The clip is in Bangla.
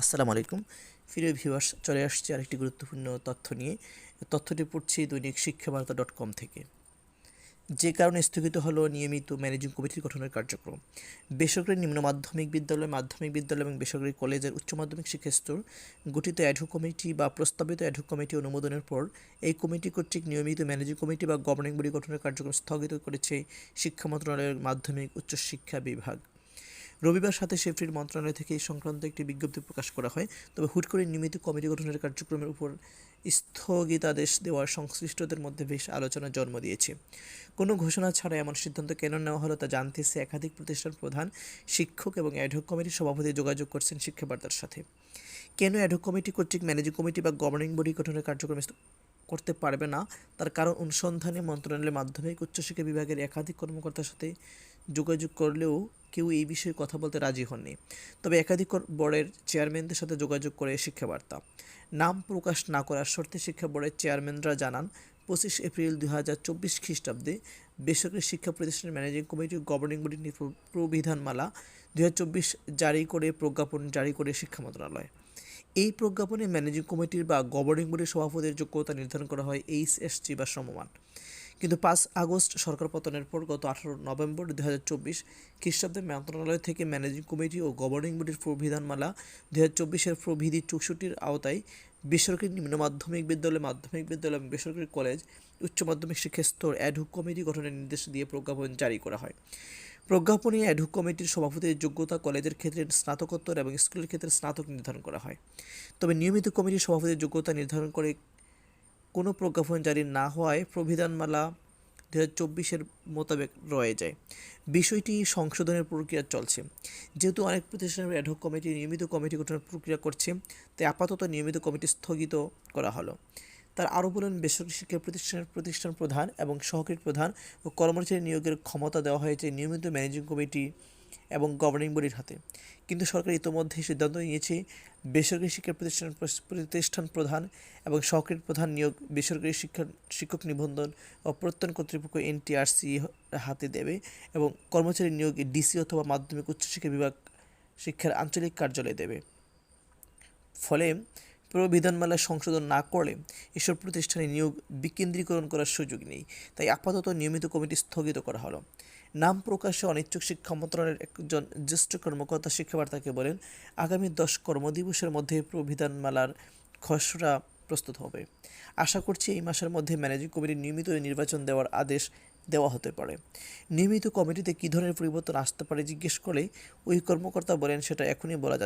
আসসালামু আলাইকুম। ফিরে ভিউয়ার্স চলে আসছে আরেকটি গুরুত্বপূর্ণ তথ্য নিয়ে। তথ্যটি পড়ছি দৈনিক শিক্ষাবার্তা ডট কম থেকে। যে কারণে স্থগিত হলো নিয়মিত ম্যানেজিং কমিটির গঠনের কার্যক্রম। বেসরকারি নিম্ন মাধ্যমিক বিদ্যালয় মাধ্যমিক বিদ্যালয় এবং বেসরকারি কলেজের উচ্চ মাধ্যমিক শিক্ষা স্তর গঠিত অ্যাডহক কমিটি বা প্রস্তাবিত অ্যাডহক কমিটি অনুমোদনের পর এই কমিটি কর্তৃক নিয়মিত ম্যানেজিং কমিটি বা গভর্নিং বডি গঠনের কার্যক্রম স্থগিত করেছে শিক্ষা মন্ত্রণালয়ের মাধ্যমিক উচ্চশিক্ষা বিভাগ। রবিবার সাথে সেফটির মন্ত্রণালয় থেকে এই সংক্রান্ত একটি বিজ্ঞপ্তি প্রকাশ করা হয়। তবে হুট করে নিয়মিত কমিটি গঠনের কার্যক্রমের উপর স্থগিতাদেশ দেওয়ার সংশ্লিষ্টদের মধ্যে বেশ আলোচনা জন্ম দিয়েছে। কোনো ঘোষণা ছাড়া এমন সিদ্ধান্ত কেন নেওয়া হলো তা জানতে এসে একাধিক প্রতিষ্ঠান প্রধান, শিক্ষক এবং অ্যাডহক কমিটির সভাপতি যোগাযোগ করছেন শিক্ষাবার্তার সাথে। কেন অ্যাডহক কমিটি, কর্তৃক ম্যানেজিং কমিটি বা গভর্নিং বডি গঠনের কার্যক্রম করতে পারবে না? তার কারণ অনুসন্ধানে মন্ত্রণালয়ের মাধ্যমে উচ্চশিক্ষা বিভাগের একাধিক কর্মকর্তার সাথে যোগাযোগ করলেও কেউ এই বিষয়ে কথা বলতে রাজি হননি। তবে একাধিক বোর্ডের চেয়ারম্যানদের সাথে যোগাযোগ করে শিক্ষাবার্তা। নাম প্রকাশ না করার শর্তে শিক্ষা বোর্ডের চেয়ারম্যানরা জানান, পঁচিশ এপ্রিল দুই হাজার চব্বিশ খ্রিস্টাব্দে বেসরকারি শিক্ষা প্রতিষ্ঠানের ম্যানেজিং কমিটি গভর্নিং নির- প্রবিধানমালা দুই হাজার চব্বিশ জারি করে প্রজ্ঞাপন জারি করে শিক্ষা মন্ত্রণালয়। এই প্রজ্ঞাপনে ম্যানেজিং কমিটির বা গভর্নিং বডির সভাপতির যোগ্যতা নির্ধারণ করা হয় এইচ এইচএসসি বা সমমান। কিন্তু পাঁচ আগস্ট সরকার পতনের পর গত আঠারো নভেম্বর দু হাজার চব্বিশ খ্রিস্টাব্দে মন্ত্রণালয় থেকে ম্যানেজিং কমিটি ও গভর্নিং বডির প্রবিধানমালা দু হাজার চব্বিশের প্রবিধি চৌষট্টির আওতায় বেসরকারি নিম্ন মাধ্যমিক বিদ্যালয় মাধ্যমিক বিদ্যালয় এবং বেসরকারি কলেজ, উচ্চ মাধ্যমিক শিক্ষা স্তর অ্যাডহুক কমিটি গঠনের নির্দেশ দিয়ে প্রজ্ঞাপন জারি করা হয়। প্রজ্ঞাপনে অ্যাডহুক কমিটির সভাপতির যোগ্যতা, কলেজের ক্ষেত্রে স্নাতকোত্তর এবং স্কুলের ক্ষেত্রে স্নাতক নির্ধারণ করা হয়। তবে নিয়মিত কমিটির সভাপতির যোগ্যতা নির্ধারণ করে কোনো প্রজ্ঞাপন জারি না হওয়ায় প্রবিধানমালা দু হাজার চব্বিশের মোতাবেক রয়ে যায়। বিষয়টি সংশোধনের প্রক্রিয়া চলছে। যেহেতু অনেক প্রতিষ্ঠানের অ্যাডহক কমিটি নিয়মিত কমিটি গঠনের প্রক্রিয়া করছে, তাই আপাতত নিয়মিত কমিটি স্থগিত করা হলো। তার আরও বলেন, বেসরকারি শিক্ষা প্রতিষ্ঠানের প্রতিষ্ঠান প্রধান এবং সহকারী প্রধান ও কর্মচারী নিয়োগের ক্ষমতা দেওয়া হয়েছে। নিয়মিত ম্যানেজিং কমিটি এবং গভর্নিং বডির হাতে। কিন্তু সরকার ইতোমধ্যে সিদ্ধান্ত নিয়েছে, বেসরকারি শিক্ষা প্রতিষ্ঠান প্রতিষ্ঠান প্রধান এবং সহকারী প্রধান নিয়োগ বেসরকারি শিক্ষা শিক্ষক নিবন্ধন ও প্রত্যয়ন কর্তৃপক্ষ এনটিআরসি হাতে দেবে এবং কর্মচারী নিয়োগ ডিসি অথবা মাধ্যমিক উচ্চশিক্ষা বিভাগ শিক্ষার আঞ্চলিক কার্যালয় দেবে। ফলে প্রবিধানমালা সংশোধন না করলে এসব প্রতিষ্ঠানে নিয়োগ বিকেন্দ্রীকরণ করার সুযোগ নেই। তাই আপাতত নিয়মিত কমিটি স্থগিত করা হলো। নাম প্রকাশে অনিচ্ছুক শিক্ষা মন্ত্রণালয়ের একজন জ্যেষ্ঠ কর্মকর্তা শিক্ষাবার্তাকে বলেন, আগামী দশ কর্মদিবসের মধ্যে প্রবিধান মালার খসড়া প্রস্তুত হবে। আশা করছি এই মাসের মধ্যে ম্যানেজিং কমিটির নিয়মিত নির্বাচন দেওয়ার আদেশ দেওয়া হতে পারে। নিয়মিত কমিটিতে কী ধরনের পরিবর্তন আসতে পারে জিজ্ঞেস করলে ওই কর্মকর্তা বলেন, সেটা এখনই বলা যাচ্ছে